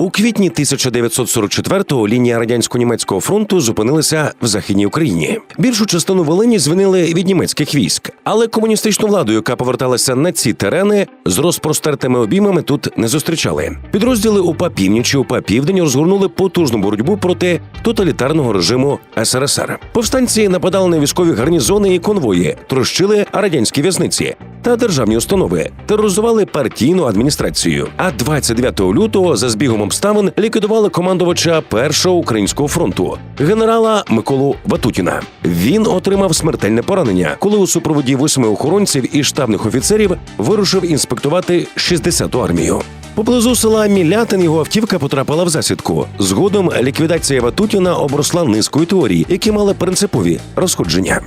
У квітні 1944-го лінія радянсько-німецького фронту зупинилася в західній Україні. Більшу частину Волині звільнили від німецьких військ, але комуністичну владу, яка поверталася на ці терени, з розпростертими обіймами тут не зустрічали. Підрозділи УПА Північ і УПА Південь розгорнули потужну боротьбу проти тоталітарного режиму СРСР. Повстанці нападали на військові гарнізони і конвої, трощили радянські в'язниці та державні установи, тероризували партійну адміністрацію. А 29 лютого за збігом обставин ліквідували командувача першого українського фронту генерала Миколу Ватутіна. Він отримав смертельне поранення, коли у супроводі восьми охоронців і штабних офіцерів вирушив інспектувати 60-ту армію. Поблизу села Мілятин його автівка потрапила в засідку. Згодом ліквідація Ватутіна обросла низкою теорій, які мали принципові розходження.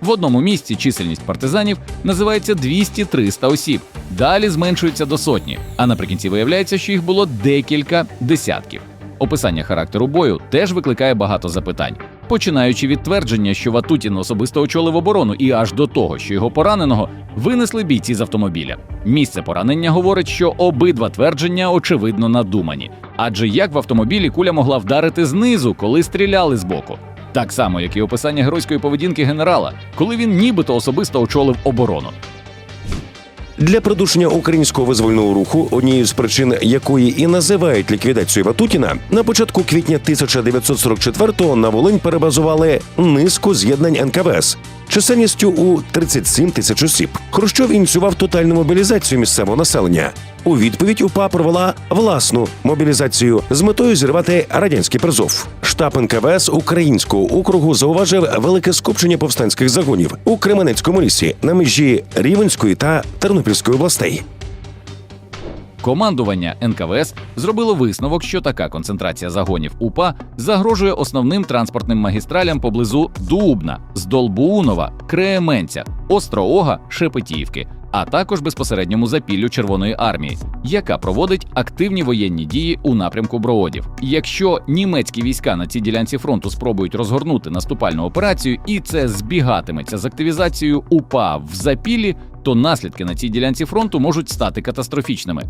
В одному місці чисельність партизанів називається 200-300 осіб. Далі зменшується до сотні, а наприкінці виявляється, що їх було декілька десятків. Описання характеру бою теж викликає багато запитань, починаючи від твердження, що Ватутін особисто очолив оборону, і аж до того, що його пораненого винесли бійці з автомобіля. Місце поранення говорить, що обидва твердження очевидно надумані. Адже як в автомобілі куля могла вдарити знизу, коли стріляли збоку? Так само, як і описання геройської поведінки генерала, коли він нібито особисто очолив оборону. Для придушення українського визвольного руху, однією з причин якої і називають ліквідацію Ватутіна, на початку квітня 1944-го на Волинь перебазували низку з'єднань НКВС чисельністю у 37 тисяч осіб. Хрущов ініціював тотальну мобілізацію місцевого населення. У відповідь УПА провела власну мобілізацію з метою зірвати радянський призов. Штаб НКВС Українського округу зауважив велике скупчення повстанських загонів у Кременецькому лісі на межі Рівенської та Тернопільської областей. Командування НКВС зробило висновок, що така концентрація загонів УПА загрожує основним транспортним магістралям поблизу Дубна, Здолбунова, Кременця, Остроога, Шепетівки, а також безпосередньому запіллю Червоної армії, яка проводить активні воєнні дії у напрямку Броодів. Якщо німецькі війська на цій ділянці фронту спробують розгорнути наступальну операцію, і це збігатиметься з активізацією УПА в запіллі, то наслідки на цій ділянці фронту можуть стати катастрофічними.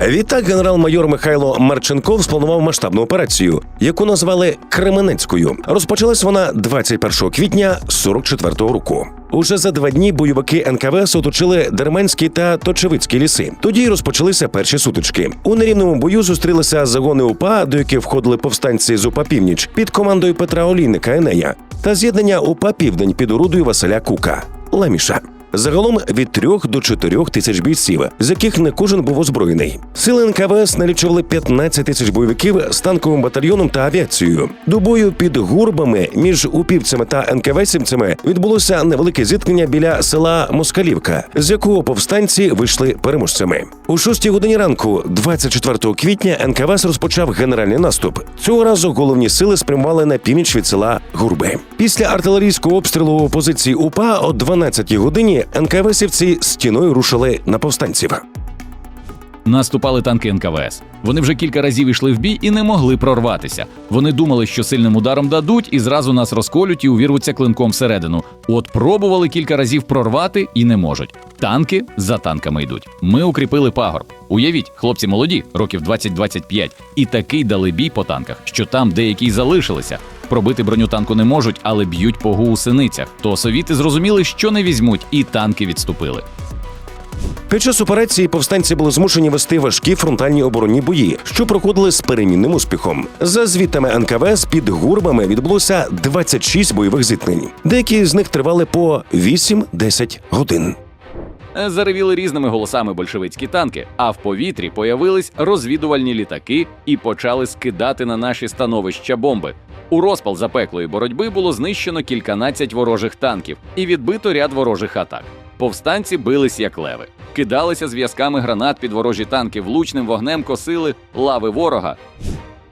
Відтак генерал-майор Михайло Марченков спланував масштабну операцію, яку назвали Кременецькою. Розпочалась вона 21 квітня 44-го року. Уже за два дні бойовики НКВС оточили Дерменські та Точевицькі ліси. Тоді розпочалися перші сутички. У нерівному бою зустрілися загони УПА, до яких входили повстанці з УПА Північ під командою Петра Олійника Енея та з'єднання УПА Південь під орудою Василя Кука Леміша. Загалом від трьох до чотирьох тисяч бійців, з яких не кожен був озброєний. Сили НКВС налічували 15 тисяч бойовиків з танковим батальйоном та авіацією. До бою під гурбами між упівцями та НКВСівцями відбулося невелике зіткнення біля села Москалівка, з якого повстанці вийшли переможцями. У шостій годині ранку, 24 квітня, НКВС розпочав генеральний наступ. Цього разу головні сили спрямували на північ від села Гурби. Після артилерійського обстрілу позиції УПА о 12 годині НКВСівці стіною рушили на повстанців. Наступали танки НКВС. Вони вже кілька разів йшли в бій і не могли прорватися. Вони думали, що сильним ударом дадуть і зразу нас розколють і увірвуться клинком всередину. От пробували кілька разів прорвати і не можуть. Танки за танками йдуть. Ми укріпили пагорб. Уявіть, хлопці молоді, років 20-25, і такий дали бій по танках, що там деякі залишилися. Пробити броню танку не можуть, але б'ють по гусеницях. То совіти зрозуміли, що не візьмуть, і танки відступили. Під час операції повстанці були змушені вести важкі фронтальні оборонні бої, що проходили з перемінним успіхом. За звітами НКВС під гурбами відбулося 26 бойових зіткнень. Деякі з них тривали по 8-10 годин. Е, Заревіли різними голосами большевицькі танки, а в повітрі появились розвідувальні літаки і почали скидати на наші становища бомби. У розпал запеклої боротьби було знищено кільканадцять ворожих танків і відбито ряд ворожих атак. Повстанці бились як леви, кидалися зв'язками гранат під ворожі танки, влучним вогнем косили лави ворога.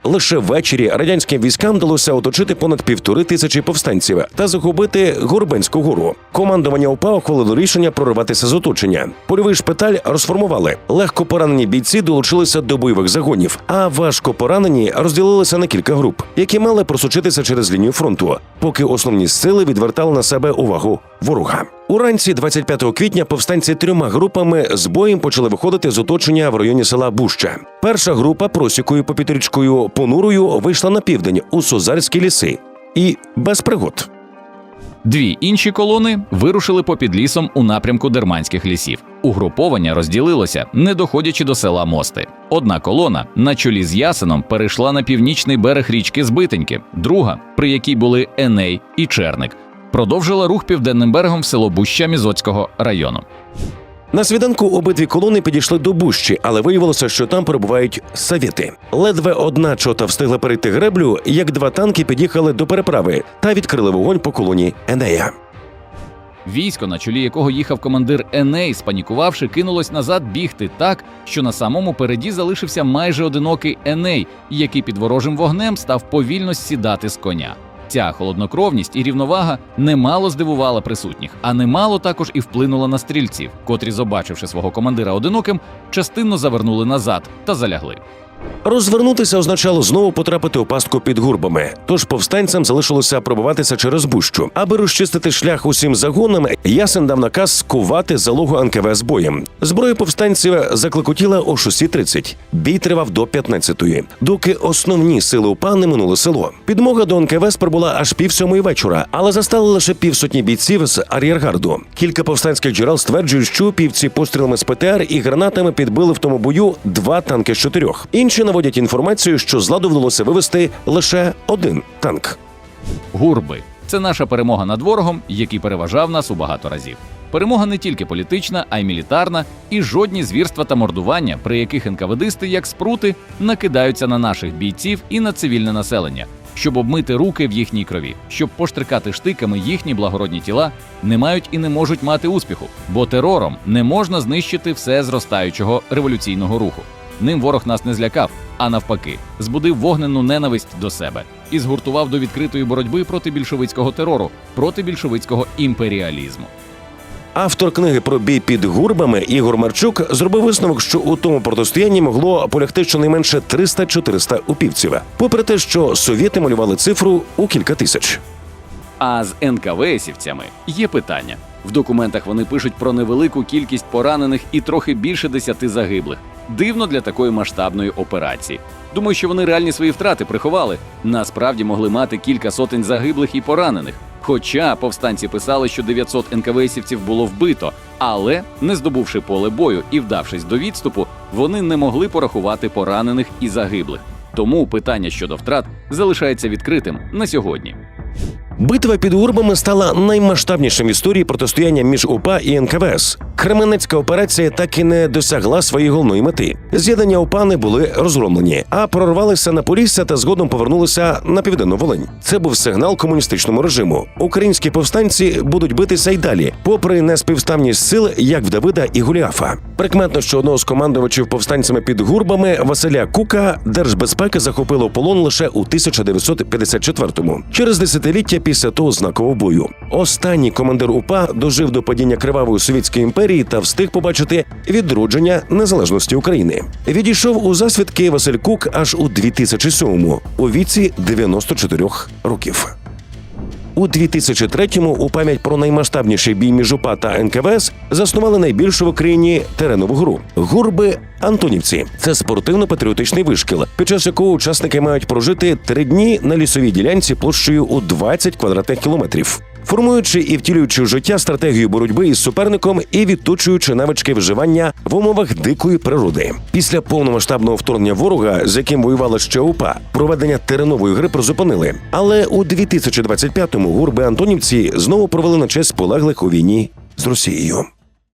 Лише ввечері радянським військам вдалося оточити понад півтори тисячі повстанців та захопити Горбенську гору. Командування ОПА ухвалило рішення прориватися з оточення. Польовий шпиталь розформували. Легко поранені бійці долучилися до бойових загонів, а важко поранені розділилися на кілька груп, які мали просочитися через лінію фронту, поки основні сили відвертали на себе увагу ворога. Уранці 25 квітня повстанці трьома групами з боєм почали виходити з оточення в районі села Буща. Перша група просікою попід річкою Понурою вийшла на південь у Созарські ліси і без пригод. Дві інші колони вирушили попід лісом у напрямку дерманських лісів. Угруповання розділилося, не доходячи до села Мости. Одна колона на чолі з Ясеном перейшла на північний берег річки Збитеньки, друга, при якій були Еней і Черник, продовжила рух південним берегом в село Буща Мізоцького району. На свіданку обидві колони підійшли до Бущі, але виявилося, що там перебувають совєти. Ледве одна чота встигла перейти греблю, як два танки під'їхали до переправи та відкрили вогонь по колоні Енея. Військо, на чолі якого їхав командир Еней, спанікувавши, кинулось назад бігти так, що на самому переді залишився майже одинокий Еней, який під ворожим вогнем став повільно сідати з коня. Ця холоднокровність і рівновага немало здивувала присутніх, а немало також і вплинула на стрільців, котрі, побачивши свого командира одиноким, частинно завернули назад та залягли. Розвернутися означало знову потрапити у пастку під гурбами. Тож повстанцям залишилося пробиватися через бущу. Аби розчистити шлях усім загонам, ясен дав наказ скувати залогу НКВС боєм. Зброя повстанців заклекотіла о 6.30. Бій тривав до 15-ї, доки основні сили УПА не минули село. Підмога до НКВС прибула аж пів сьомої вечора, але застали лише півсотні бійців з ар'єргарду. Кілька повстанських джерел стверджують, що півці пострілами з ПТР і гранатами підбили в тому бою два танки з чотирьох. Інші наводять інформацію, що з ладу вдалося вивести лише один танк. Гурби це наша перемога над ворогом, який переважав нас у багато разів. Перемога не тільки політична, а й мілітарна, і жодні звірства та мордування, при яких НКВДисти, як спрути, накидаються на наших бійців і на цивільне населення, щоб обмити руки в їхній крові, щоб поштрикати штиками їхні благородні тіла, не мають і не можуть мати успіху, бо терором не можна знищити все зростаючого революційного руху. Ним ворог нас не злякав, а навпаки, збудив вогнену ненависть до себе і згуртував до відкритої боротьби проти більшовицького терору, проти більшовицького імперіалізму. Автор книги про бій під гурбами Ігор Марчук зробив висновок, що у тому протистоянні могло полягти щонайменше 300-400 упівців, попри те, що совєти малювали цифру у кілька тисяч. А з НКВСівцями є питання. В документах вони пишуть про невелику кількість поранених і трохи більше десяти загиблих. Дивно для такої масштабної операції. Думаю, що вони реальні свої втрати приховали. Насправді могли мати кілька сотень загиблих і поранених. Хоча повстанці писали, що 900 НКВСівців було вбито, але не здобувши поле бою і вдавшись до відступу, вони не могли порахувати поранених і загиблих. Тому питання щодо втрат залишається відкритим на сьогодні. Битва під гурбами стала наймасштабнішим в історії протистояння між УПА і НКВС. Кременецька операція так і не досягла своєї головної мети. З'єднання УПА не були розгромлені, а прорвалися на Полісся та згодом повернулися на південну Волинь. Це був сигнал комуністичному режиму. Українські повстанці будуть битися й далі, попри неспівставність сил, як в Давида і Голіафа. Прикметно, що одного з командувачів повстанцями під гурбами Василя Кука держбезпеки захопило полон лише у 1954-му, через десятиліття після того знакового бою. Останній командир УПА дожив до падіння кривавої совєтської імперії та встиг побачити відродження незалежності України. Відійшов у засвідки Василь Кук аж у 2007-му, у віці 94 років. У 2003-му у пам'ять про наймасштабніший бій між УПА та НКВС заснували найбільшу в Україні теренову гру гурби Антонівці. Це спортивно-патріотичний вишкіл, під час якого учасники мають прожити три дні на лісовій ділянці площею у 20 квадратних кілометрів. Формуючи і втілюючи в життя стратегію боротьби із суперником і відточуючи навички вживання в умовах дикої природи. Після повномасштабного вторгнення ворога, з яким воювала ще УПА, проведення теренової гри призупинили. Але у 2025-му гурби Антонівці знову провели на честь полеглих у війні з Росією.